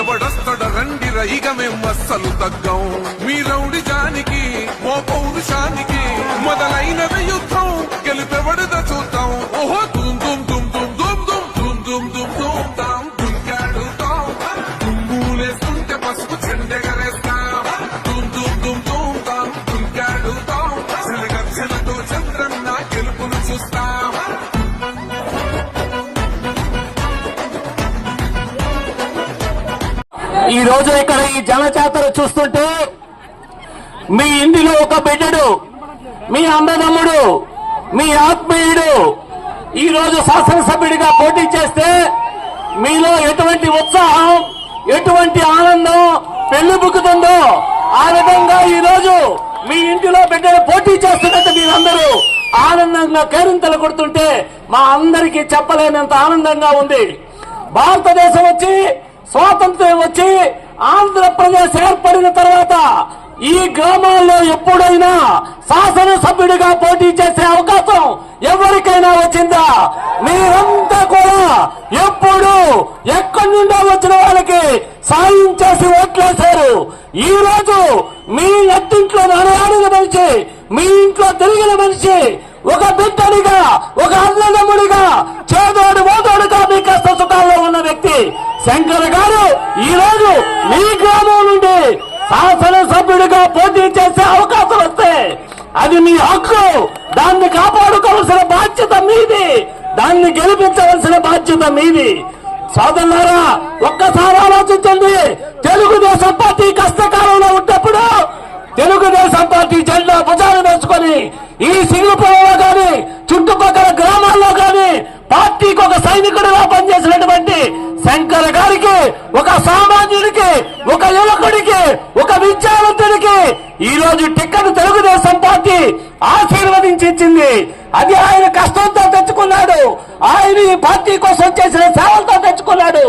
ఎవడొస్తడ రండి రైగ మేం అస్సలు తగ్గం. మీ రౌడి జానికి ఓ పౌరుషానికి మొదలైనది ఈ రోజు ఇక్కడ ఈ జనచేతన చూస్తుంటే మీ ఇంటిలో ఒక బిడ్డడు మీ అన్నదమ్ముడు మీ ఆత్మీయుడు ఈ రోజు శాసనసభ్యుడిగా పోటీ చేస్తే మీలో ఎటువంటి ఉత్సాహం ఎటువంటి ఆనందం పెళ్ళిబుక్కుతుందో ఆ విధంగా ఈ రోజు మీ ఇంటిలో బిడ్డలు పోటీ చేస్తున్నట్టు మీరందరూ ఆనందంగా కేరింతలు కొడుతుంటే మా అందరికీ చెప్పలేనంత ఆనందంగా ఉంది. భారతదేశం వచ్చి స్వాతంత్ర్యం వచ్చి ఆంధ్రప్రదేశ్ ఏర్పడిన తర్వాత ఈ గ్రామాల్లో ఎప్పుడైనా శాసనసభ్యుడిగా పోటీ చేసే అవకాశం ఎవరికైనా వచ్చిందా? మీరంతా కూడా ఎప్పుడు ఎక్కడి నుండో వచ్చిన వాళ్ళకి సాయం చేసి ఓట్లేశారు. ఈ రోజు మీ ఎత్తింట్లో నడయాడిన మనిషి మీ ఇంట్లో తిరిగిన మనిషి ఒక బిడ్డడిగా ఒక అన్నదమ్ముడిగా చేదోడు మోదోడుగా మీ కష్ట సుఖాల్లో ఉన్న వ్యక్తి శంకర్ గారు ఈ రోజు మీ గ్రామం నుండి సభ్యుడిగా పోటీ చేసే అవకాశం వస్తే అది మీ హక్కు. దాన్ని కాపాడుకోవాల్సిన బాధ్యత మీది. దాన్ని గెలిపించవలసిన బాధ్యత మీది. సోదరులారా ఒక్కసారి ఆలోచించండి. తెలుగుదేశం పార్టీ కష్టకాలంలో ఉన్నప్పుడు తెలుగుదేశం పార్టీ జెండా భుజాలు వేసుకొని ఈ సింగపూర్లో కానీ చుట్టుపక్కల గ్రామాల్లో కానీ పార్టీకి ఒక సైనికుడిగా పనిచేసినటువంటి శంకర్ గారికి ఒక సామాన్యుడికి ఒక యువకుడికి ఒక విద్యావంతుడికి ఈ రోజు టిక్కెట్ తెలుగుదేశం పార్టీ ఆశీర్వదించి ఇచ్చింది అది ఆయన కష్టంతో తెచ్చుకున్నాడు. ఆయన ఈ పార్టీ కోసం చేసిన సేవలతో తెచ్చుకున్నాడు.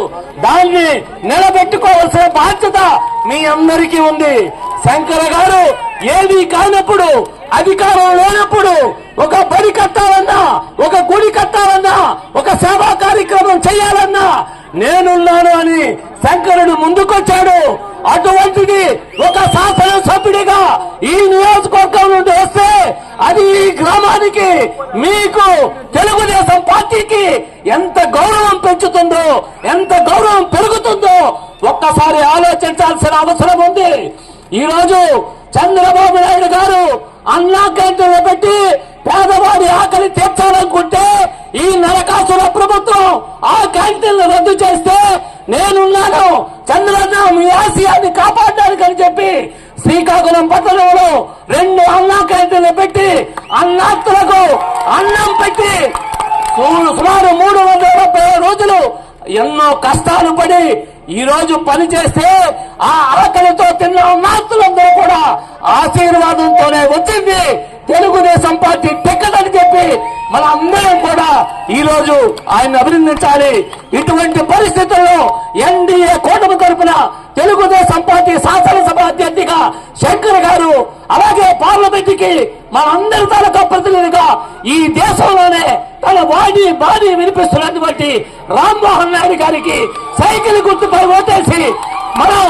దాన్ని నిలబెట్టుకోవాల్సిన బాధ్యత మీ అందరికీ ఉంది. శంకర గారు ఏది కానప్పుడు అధికారం లేనప్పుడు ఒక బడి కట్టాలన్నా ఒక గుడి కట్టాలన్నా ఒక సేవా కార్యక్రమం చేయాలన్నా నేనున్నాను అని శంకరుడు ముందుకొచ్చాడు. అటువంటిది ఒక శాసన సభ్యుడిగా ఈ నియోజకవర్గం నుండి వస్తే అది ఈ గ్రామానికి మీకు తెలుగుదేశం పార్టీకి ఎంత గౌరవం పెంచుతుందో ఎంత గౌరవం పెరుగుతుందో ఒక్కసారి ఆలోచించాల్సిన అవసరం ఉంది. ఈరోజు చంద్రబాబు నాయుడు గారు అన్నా క్యాంటీన్లు పెట్టి పేదవాడి ఆకలి తీర్చాలనుకుంటే ఈ నరకాసుర ప్రభుత్వం ఆ క్యాంటీన్లు రద్దు చేస్తే నేనున్నాను. చంద్రన్న మీ ఆశయాన్ని కాపాడడానికి అని చెప్పి శ్రీకాకుళం పట్టణంలో రెండు అన్నా క్యాంటీన్లు పెట్టి అన్నాత్తులకు అన్నం పెట్టి సుమారు మూడు వందల ముప్పై రోజులు ఎన్నో కష్టాలు పడి ఈ రోజు పని చేస్తే ఆ ఆకలితో తిన్న నాస్తులందరూ కూడా ఆశీర్వాదంతోనే వచ్చింది. తెలుగుదేశం పార్టీ టిక్కెట్ అని చెప్పి మన అందరం కూడా ఈ రోజు ఆయన అభినందించాలి. ఇటువంటి పరిస్థితుల్లో ఎన్డీఏ కూటమి తెలుగుదేశం పార్టీ శాసనసభ అభ్యర్థిగా శంకర్ గారు అలాగే పార్లమెంట్కి మనందరి తాలూకా ప్రతినిధిగా ఈ దేశంలోనే తన వాడి బాడి వినిపిస్తున్నటువంటి రామ్మోహన్ నాయుడు గారికి సైకిల్ గుర్తుపై ఓటేసి మనం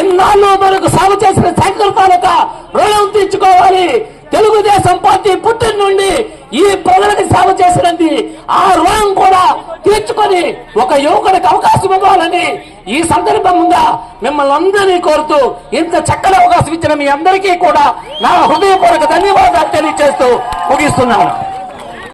ఇన్నాళ్ళు మనకు సాగు చేసిన శంకర్ తాలూకా రుణం తీర్చుకోవాలి. తెలుగుదేశం పార్టీ పుట్టిన నుండి ఈ ప్రజలకు సేవ చేసినది ఆ రుణం కూడా తీర్చుకొని ఒక యువకుడికి అవకాశం ఇవ్వాలని ఈ సందర్భంగా మిమ్మల్ని అందరినీ కోరుతూ ఇంత చక్కని అవకాశం ఇచ్చిన మీ అందరికీ కూడా నా హృదయపూర్వక ధన్యవాదాలు తెలియజేస్తూ ముగిస్తున్నాను.